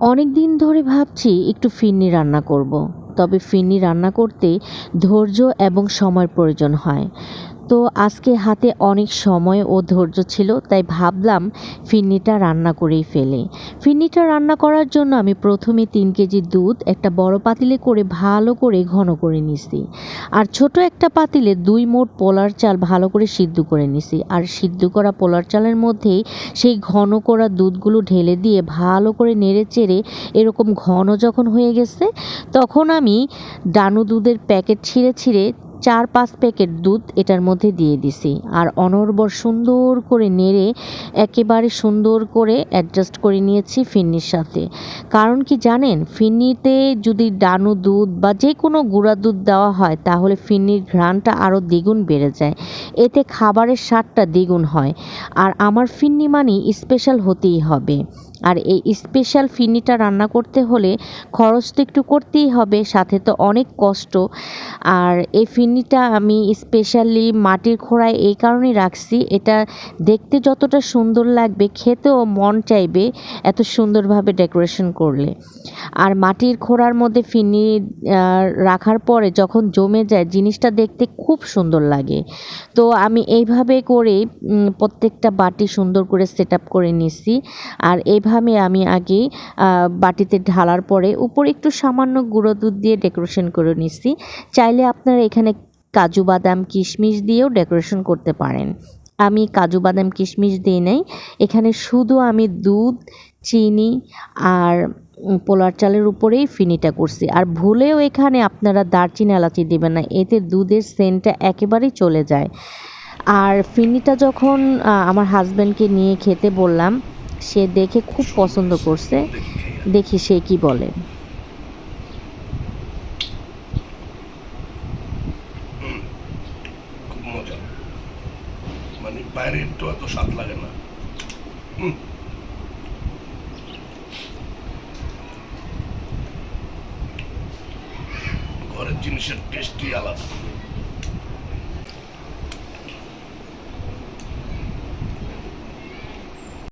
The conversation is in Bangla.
অনেক দিন ধরে ভাবছি একটু ফিরনি রান্না করব। তবে ফিরনি রান্না করতে ধৈর্য এবং সময়ের প্রয়োজন হয় তো আজকে হাতে অনেক সময় ও ধৈর্য ছিল, তাই ভাবলাম ফিরনিটা রান্না করেই ফেলে। ফিরনিটা রান্না করার জন্য আমি প্রথমে তিন কেজি দুধ, একটা বড় পাতিলে করে ভালো করে ঘন করে নিছি। আর ছোট একটা পাতিলে দুই মোট পোলার চাল ভালো করে সিদ্ধ করে নিছি। আর সিদ্ধ করা পোলার চালের মধ্যেই সেই ঘন করা দুধগুলো ঢেলে দিয়ে ভালো করে নেড়ে চেড়ে এরকম ঘন যখন হয়ে গেছে, তখন আমি ডানু দুধের প্যাকেট ছিঁড়ে ছিঁড়ে চার পাঁচ প্যাকেট দুধ এটার মধ্যে দিয়ে দিছি। আর অনর্বর সুন্দর করে নেড়ে, একেবারে সুন্দর করে অ্যাডজাস্ট করে নিয়েছি ফিন্নির সাথে। কারণ কি জানেন, ফিন্নিতে যদি ডানু দুধ বা যে কোনো গুঁড়া দুধ দেওয়া হয়, তাহলে ফিন্নির ঘ্রাণটা আরও দ্বিগুণ বেড়ে যায়। এতে খাবারের স্বাদটা দ্বিগুণ হয়। আর আমার ফিন্নি মানি স্পেশাল হতেই হবে। আর এই স্পেশাল ফিন্নিটা রান্না করতে হলে খরচ তো একটু করতেই হবে, সাথে তো অনেক কষ্ট। আর এই ফিন্নিটা আমি স্পেশালি মাটির খোড়ায় এই কারণেই রাখছি। এটা দেখতে যতটা সুন্দর লাগবে, খেতেও মন চাইবে এত সুন্দরভাবে ডেকোরেশন করলে। আর মাটির খোড়ার মধ্যে ফিনি রাখার পরে যখন জমে যায়, জিনিসটা দেখতে খুব সুন্দর লাগে। তো আমি এইভাবে করে প্রত্যেকটা বাটি সুন্দর করে সেট আপ করে নিছি। আর এইভাবে আমি আগে বাটিতে ঢালার পরে উপরে একটু সামান্য গুঁড়ো দুধ দিয়ে ডেকোরেশন করে নিছি। চাইলে আপনারা এখানে কাজু বাদাম, কিশমিশ দিয়েও ডেকোরেশন করতে পারেন। আমি কাজু বাদাম, কিশমিশ দিই নাই। এখানে শুধু আমি দুধ, চিনি আর পোলার চালের উপরেই ফিনিটা করছি। আর ভুলেও এখানে আপনারা দারচিনি, এলাচি দেবেন না। এতে দুধের সেন্টটা একেবারেই চলে যায়। আর ফিনিটা যখন আমার হাজব্যান্ডকে নিয়ে খেতে বললাম, সে দেখে খুব পছন্দ করছে। দেখি সে কি বলে খুব মজা মানে বাইরে একটু এত স্বাদ লাগে না। ঘরের জিনিসের টেস্টই আলাদা